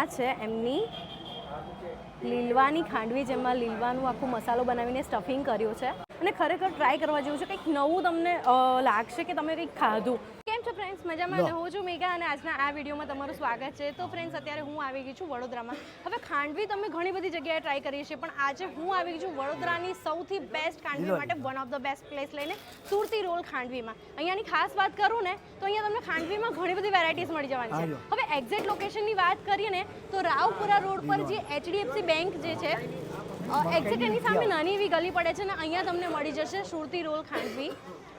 આ છે એમની લીલવાની ખાંડવી, જેમાં લીલવાનું આખું મસાલો બનાવીને સ્ટફિંગ કર્યું છે. અને ખરેખર ટ્રાય કરવા જેવું છે કંઈક નવું તમને લાગશે કે તમે કંઈક ખાધું. કેમ છો ફ્રેન્ડ્સ મજામાં ને હું છું મેઘા અને આજના આ વિડીયોમાં તમારું સ્વાગત છે. તો ફ્રેન્ડ્સ અત્યારે હું આવી ગઈ છું વડોદરામાં. હવે ખાંડવી તમે ઘણી બધી જગ્યાએ ટ્રાય કરી છે પણ આજે હું આવી ગઈ છું વડોદરાની સૌથી બેસ્ટ ખાંડવી માટે one of the best place લઈને સુરતી રોલ ખાંડવીમાં. અહીંયાની ખાસ વાત કરું ને તો અહીંયા તમને ખાંડવીમાં ઘણી બધી વેરાયટીઝ મળી જવાની છે. હવે એક્ઝેક્ટ લોકેશનની વાત કરીએ ને તો રાવપુરા રોડ પર જે એચડીએફસી બેંક જે છે એક્ઝેક્ટ એની સામે નાની એવી ગલી પડે છે ને અહીંયા તમને મળી જશે સુરતી રોલ ખાંડવી.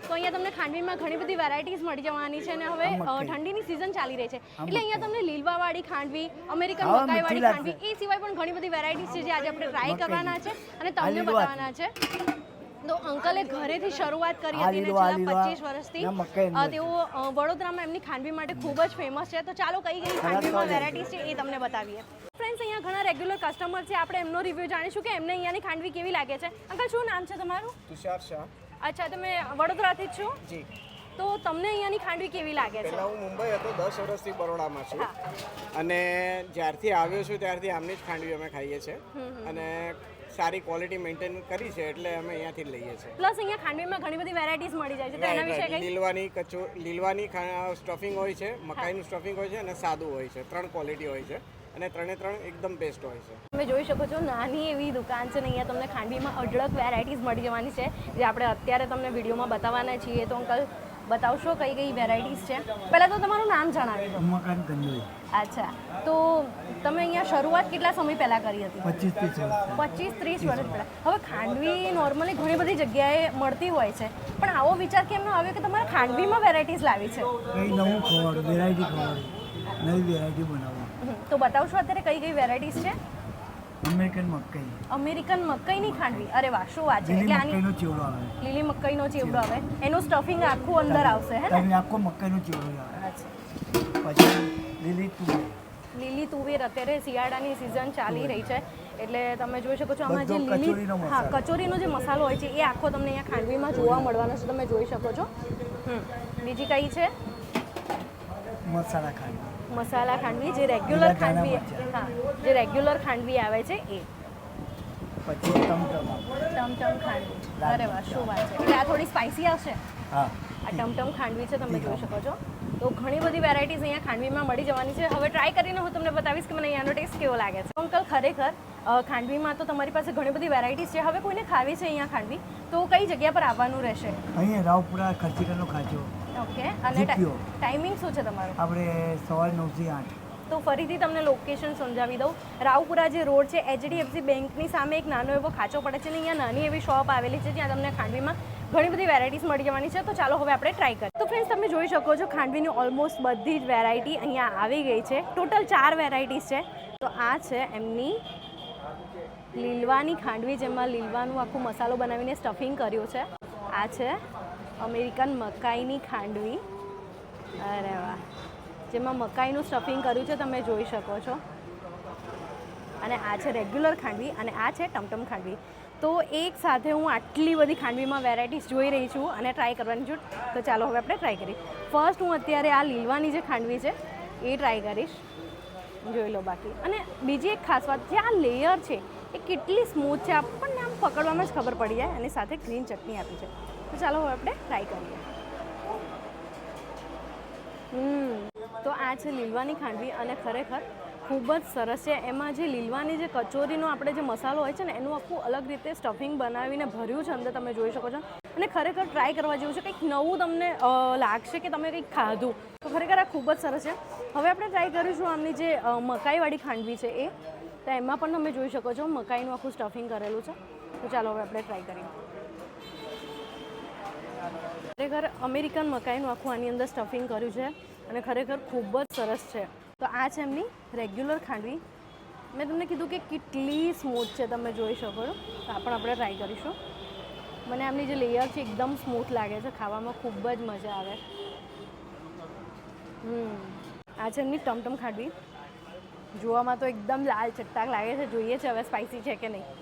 તો અહીંયા તમને ખાંડવીમાં ઘણી બધી વેરાયટીઝ મળી જવાની છે અને હવે ઠંડીની સિઝન ચાલી રહી છે. એટલે અહીંયા તમને લીલવાવાળી ખાંડવી અમેરિકન મકાઈવાળી ખાંડવી એ સિવાય પણ ઘણી બધી વેરાયટીઝ છે જે આજે આપણે ટ્રાય કરવાના છે અને તમને બતાવવાના છે. તો અંકલે ઘરેથી શરૂઆત કરી હતી ને લીલું, છેલ્લા. પચીસ વર્ષથી. તેઓ વડોદરામાં એમની ખાંડવી માટે ખૂબ જ ફેમસ છે. તો ચાલો કઈ કઈ ખાંડવીમાં વેરાયટીઝ છે એ તમને બતાવીએ. ફ્રેન્ડ્સ અહીંયા ઘણા રેગ્યુલર કસ્ટમર છે. આપણે એમનો રિવ્યૂ જાણીશું કે એમને અહીંયાની ખાંડવી કેવી લાગે છે. અંકલ શું નામ છે તમારું? તુષાર શાહ. અચ્છા તમે વડોદરાથી જ છો? જી. તો તમને અહીંયાની ખાંડવી કેવી લાગે છે? પહેલાં હું મુંબઈ હતો દસ વર્ષથી બરોડામાં છું. અને જ્યારથી આવ્યો છું ત્યારથી આમની જ ખાંડવી અમે ખાઈએ છીએ. અને સારી ક્વોલિટી મેન્ટેન કરી છે એટલે અમે અહીંયાથી લઈએ છીએ. પ્લસ અહીંયા ખાંડવીમાં ઘણી બધી વેરાયટીઝ મળી જાય છે તો એના વિશે કંઈ? લીલવાની કચો લીલવાની સ્ટફિંગ હોય છે મકાઈનું સ્ટફિંગ હોય છે અને સાદું હોય છે. ત્રણ ક્વોલિટી હોય છે. અને ત્રણે ત્રણ એકદમ બેસ્ટ હોય છે. તમે જોઈ શકો છો નાની એવી દુકાન છે ને અહીંયા તમને ખાંડવીમાં અઢળક વેરાયટીઝ મળી જવાની છે જે આપણે અત્યારે તમને વિડીયોમાં બતાવવાના છીએ. તો અંકલ બતાવશો કઈ કઈ વેરાયટીઝ છે? પહેલાં તો તમારું નામ જણાવી દો. મકાન કંદોઈ અચ્છા. તો તમે અહીંયા શરૂઆત કેટલા સમય પહેલાં કરી હતી? પચીસ ત્રીસ વર્ષ પચીસ ત્રીસ વર્ષ પહેલાં. હવે ખાંડવી નોર્મલી ઘણી બધી જગ્યાએ મળતી હોય છે. પણ આવો વિચાર કેમ ન આવ્યો કે તમારે ખાંડવીમાં વેરાયટીઝ લાવી છે? નવું ખવાડું વેરાયટી ખવાડું નવી વેરાયટી બનાવું તો બતાવશો અત્યારે કઈ કઈ વેરાયટીઝ છે? અમેરિકન મકાઈ. અમેરિકન મકાઈની ખાંડવી. અરે વાહ શું વાત છે. એટલે આની ચેવડો આવે. લીલી મકાઈનો ચેવડો આવે. એનું સ્ટફિંગ આખું અંદર આવશે હે ને? આખો મકાઈનો ચેવડો આવે. પછી લીલી તુવેર. લીલી તુવેર અત્યારે શિયાળાની સિઝન ચાલી રહી છે. એટલે તમે જોઈ શકો છો આમાં જે લીલી હા કચોરીનો જે મસાલો હોય છે એ આખો તમને અહીંયા ખાંડવીમાં જોવા મળવાનો છે. તમે જોઈ શકો છો. બીજી કઈ છે? મસાલા ખાંડ મસાલા ખાંડવી જે રેગ્યુલર ખાંડવી હા જે રેગ્યુલર ખાંડવી આવે છે એ. પછી ટમટમ ટમટમ ખાંડવી. અરે વાહ શું વાત છે. એટલે આ થોડી સ્પાઇસી આવશે? હા. આ ટમટમ ખાંડવી છે તમે જોઈ શકો છો. તો ઘણી બધી વેરાયટીઝ અહીંયા ખાંડવીમાં મળી જવાની છે. હવે ટ્રાય કરીને હું તમને બતાવીશ કે મને અહીંયાનો ટેસ્ટ કેવો લાગે છે. અંકલ ખરેખર ખાંડવીમાં તો તમારી પાસે ઘણી બધી વેરાયટીઝ છે. હવે કોઈને ખાવી છે અહીંયા ખાંડવી તો કઈ જગ્યા પર આવવાનું રહેશે? અહીંયા રાવપુરા ખર્ચીકરનો ખાચો ઓકે અને જીપીઓ. ટાઈમિંગ શું છે તમારું? આપણે સવારે નવથી આઠ. તો ફરીથી તમને લોકેશન સમજાવી દઉં. રાવપુરા જે રોડ છે એચડીએફસી બેંકની સામે એક નાનો એવો ખાંચો પડે છે ને અહીંયા નાની એવી શોપ આવેલી છે જ્યાં તમને ખાંડવીમાં ઘણી બધી વેરાયટીઝ મળી જવાની છે. તો ચાલો હવે આપણે ટ્રાય કરીએ. તો ફ્રેન્ડ્સ તમે જોઈ શકો છો ખાંડવીની ઓલમોસ્ટ બધી જ વેરાયટી અહીંયા આવી ગઈ છે. ટોટલ ચાર વેરાયટીઝ છે. તો આ છે એમની લીલવાની ખાંડવી જેમાં લીલવાનું આખું મસાલો બનાવીને સ્ટફિંગ કર્યું છે. આ છે અમેરિકન મકાઈની ખાંડવી. અરે વાહ. જેમાં મકાઈનું સ્ટફિંગ કર્યું છે, તમે જોઈ શકો છો. અને આ છે રેગ્યુલર ખાંડવી અને આ છે ટમટમ ખાંડવી. તો એક સાથે હું આટલી બધી ખાંડવીમાં વેરાયટીઝ જોઈ રહી છું અને ટ્રાય કરવાની છું. તો ચાલો હવે આપણે ટ્રાય કરીએ. ફર્સ્ટ હું અત્યારે આ લીલવાની જે ખાંડવી છે, એ ટ્રાય કરીશ. જોઈ લો બાકી. અને બીજી એક ખાસ વાત, જે આ લેયર છે, એ કેટલી સ્મૂથ છે, આપણને પકડવામાં જ ખબર પડી જાય અને સાથે ગ્રીન ચટણી આપી છે. તો ચાલો હવે આપણે ટ્રાય કરીએ. હમ, તો આ છે લીલવાની ખાંડવી અને ખરેખર ખૂબ જ સરસ છે. એમાં જે લીલવાની જે કચોરીનો આપણે જે મસાલો હોય છે ને, એનું આખું અલગ રીતે સ્ટફિંગ બનાવીને ભર્યું છે અંદર, તમે જોઈ શકો છો. અને ખરેખર ટ્રાય કરવા જેવું છે, કંઈક નવું તમને લાગશે કે તમે કંઈક ખાધું. તો ખરેખર આ ખૂબ જ સરસ છે. હવે આપણે ટ્રાય કરીશું આમની જે મકાઈવાળી ખાંડવી છે એ. તો એમાં પણ તમે જોઈ શકો છો મકાઈનું આખું સ્ટફિંગ કરેલું છે. તો ચાલો હવે આપણે ટ્રાય કરીએ. ખરેખર અમેરિકન મકાઈનું આખું આની અંદર સ્ટફિંગ કર્યું છે અને ખરેખર ખૂબ જ સરસ છે. તો આ છે એમની રેગ્યુલર ખાંડવી. મેં તમને કીધું કે કેટલી સ્મૂથ છે, તમે જોઈ શકો છો. તો આ પણ આપણે ટ્રાય કરીશું. મને આમની જે લેયર છે એકદમ સ્મૂથ લાગે છે, ખાવામાં ખૂબ જ મજા આવે. હમ. આ છે એમની ટમટમ ખાંડવી. જોવામાં તો એકદમ લાલ ચટ્ટાક લાગે છે, જોઈએ છે હવે સ્પાઇસી છે કે નહીં.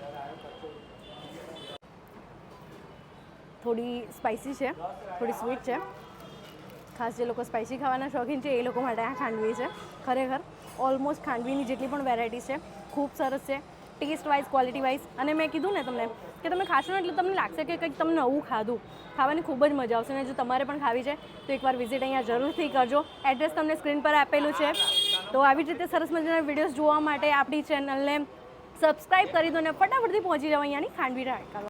થોડી સ્પાઇસી છે, થોડી સ્વીટ છે. ખાસ જે લોકો સ્પાઇસી ખાવાના શોખીન છે, એ લોકો માટે આ ખાંડવી છે. ખરેખર ઓલમોસ્ટ ખાંડવીની જેટલી પણ વેરાયટી છે, ખૂબ સરસ છે ટેસ્ટ વાઇઝ ક્વોલિટી વાઇઝ અને મેં કીધું ને તમને કે તમે ખાશો ને એટલે તમને લાગશે કે કંઈક તમને નવું ખાધું. ખાવાની ખૂબ જ મજા આવશે અને જો તમારે પણ ખાવી છે, તો એકવાર વિઝિટ અહીંયા જરૂરથી કરજો. એડ્રેસ તમને સ્ક્રીન પર આપેલું છે. તો આવી જ રીતે સરસ મજાના વિડીયોઝ જોવા માટે આપણી ચેનલને સબસ્ક્રાઇબ કરી દો ને ફટાફટથી પહોંચી જાઓ અહીંયાની ખાંડવી ટ્રાય કરવા